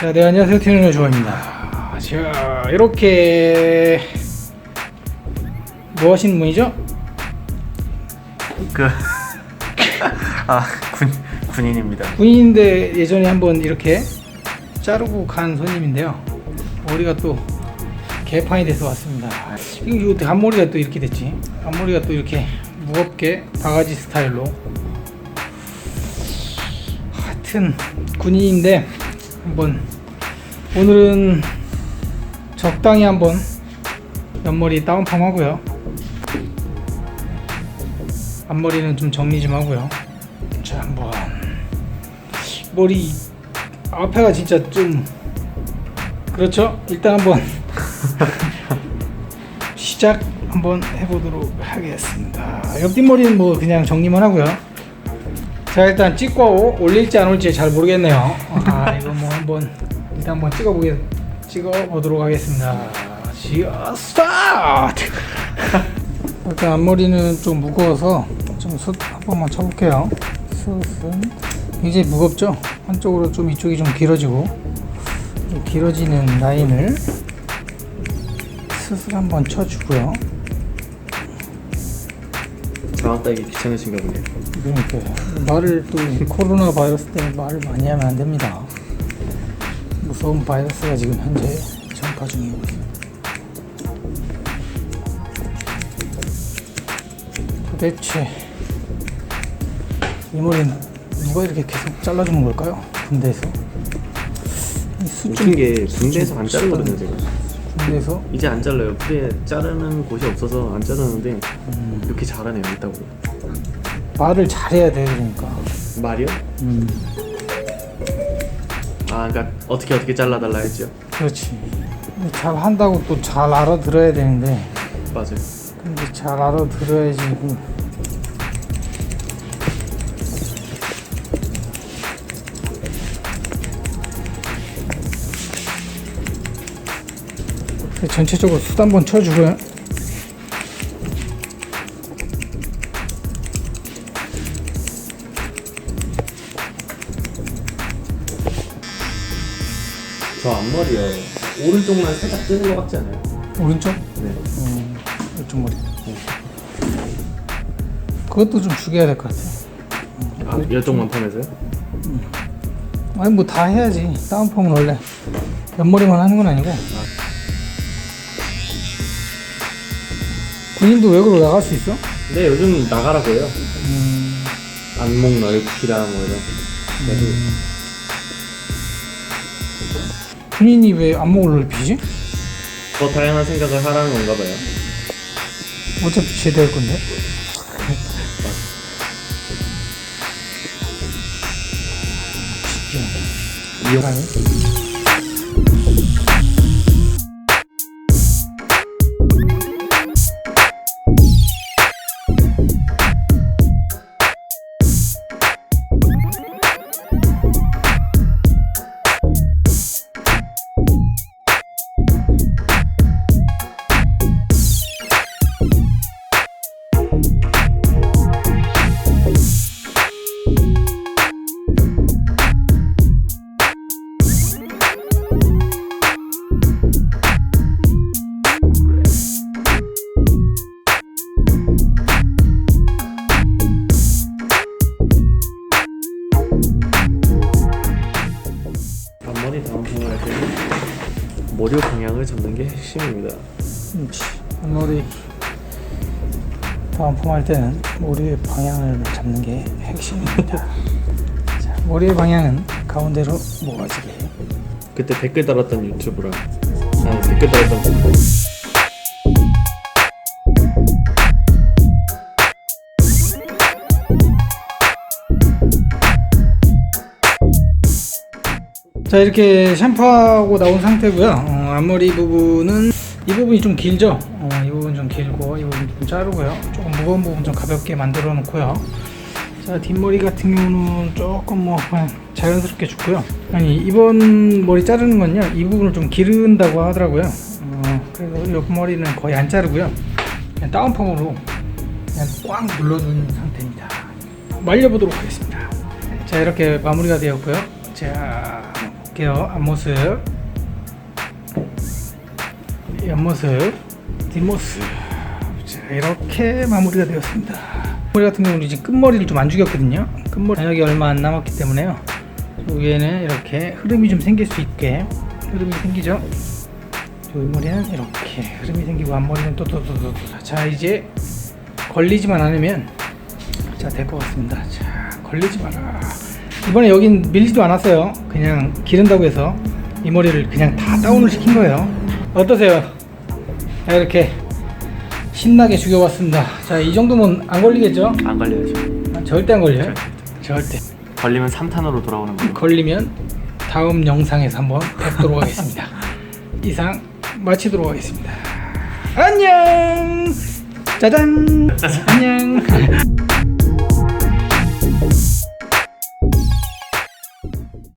자, 네, 안녕하세요. 티노 조아입니다. 자, 이렇게 뭐 하시는 분이죠? 그, 아, 군, 군인입니다. 군인인데 예전에 한번 이렇게 자르고 간 손님인데요. 머리가 또 개판이 돼서 왔습니다. 이거 어떻게 앞머리가 또 이렇게 됐지? 앞머리가 또 이렇게 무겁게 바가지 스타일로. 하여튼 군인인데 한번 오늘은 적당히 한번 옆머리 다운펌 하고요. 앞머리는 좀 정리 좀 하고요. 자 한번 머리 앞에가 진짜 좀 그렇죠? 일단 한번 시작 한번 해보도록 하겠습니다. 옆뒷머리는 뭐 그냥 정리만 하고요. 자 일단 찍고 올릴지 안 올지 잘 모르겠네요. 아 이거 뭐 한번 일단 한번 찍어보게 찍어보도록 하겠습니다. 지어 스타트. 일단 앞머리는 좀 무거워서 좀숱 한 번만 쳐볼게요. 숱은 굉장히 무겁죠? 한쪽으로 좀 이쪽이 좀 길어지고 좀 길어지는 라인을 숱을 한번 쳐주고요. 장학 따기 귀찮으신가 보네요. 그러니까 말을 또 코로나 바이러스 때문에 말을 많이 하면 안 됩니다. 무서운 바이러스가 지금 현재 전파 중이고. 도대체 이 머리는 누가 이렇게 계속 잘라주는 걸까요? 군대에서 이 웃긴 게 군대에서 안 자르거든요, 제가. 군대에서 이제 안 잘라요. 풀에 자르는 곳이 없어서 안 자르는데 음, 이렇게 잘하네요, 있다고. 말을 잘해야 돼 그러니까. 말이요? 음, 아, 그러니까 어떻게 어떻게 잘라달라 했죠. 그렇지. 잘 한다고 또 잘 알아들어야 되는데. 맞아요. 근데 잘 알아들어야지. 그 전체적으로 숯 한번 쳐주고요. 저 앞머리요. 오른쪽만 살짝 뜨는 것 같지 않아요? 오른쪽? 네. 음, 이쪽 머리. 그것도 좀 죽여야 될 것 같아. 아, 이쪽만 펌해서요? 아니 뭐 다 해야지. 다운펌은 원래 옆머리만 하는 건 아니고. 군인도 외국으로 나갈 수 있어? 네, 요즘 나가라고 해요. 음, 안목 넓히라 뭐 이런. 그래도 군인이 왜 안목을 넓히지? 더 다양한 생각을 하라는 건가 봐요. 어차피 제대할 건데. 이용 앞머리 머리 방향을 잡는 게 핵심입니다. 음, 머리 다운펌 할 때는 머리의 방향을 잡는 게 핵심입니다. 자, 머리의 방향은 가운데로 모아지게. 그때 댓글 달았던 유튜브랑 아니 댓글 달았던 분 자 이렇게 샴푸하고 나온 상태고요. 어, 앞머리 부분은 이 부분이 좀 길죠? 어, 이 부분 좀 길고 이 부분 좀 자르고요. 조금 무거운 부분 좀 가볍게 만들어 놓고요. 자 뒷머리 같은 경우는 조금 뭐 그냥 자연스럽게 죽고요. 아니 이번 머리 자르는 건요 이 부분을 좀 기른다고 하더라고요. 어, 그래서 옆머리는 거의 안 자르고요. 그냥 다운펌으로 그냥 꽉 눌러준 상태입니다. 말려보도록 하겠습니다. 자 이렇게 마무리가 되었고요. 자 볼게요. 앞모습, 옆모습, 뒷모습. 자, 이렇게 마무리가 되었습니다. 머리 같은 경우는 이제 끝머리를 좀 안 죽였거든요. 끝머리 단역이 얼마 안 남았기 때문에요. 저 위에는 이렇게 흐름이 좀 생길 수 있게 흐름이 생기죠. 저 윗머리는 이렇게 흐름이 생기고 앞머리는 또또또또 자 이제 걸리지만 않으면 자 될 것 같습니다. 자 걸리지 마라. 이번에 여긴 밀리지도 않았어요. 그냥 기른다고 해서 이 머리를 그냥 다 다운을 시킨 거예요. 어떠세요? 자, 이렇게 신나게 죽여봤습니다. 자 이 정도면 안 걸리겠죠? 안 걸려야죠. 아, 절대 안 걸려요. 절대. 걸리면 3탄으로 돌아오는 걸로. 걸리면 다음 영상에서 한번 뵙도록 하겠습니다. 이상 마치도록 하겠습니다. 안녕. 짜잔. 안녕.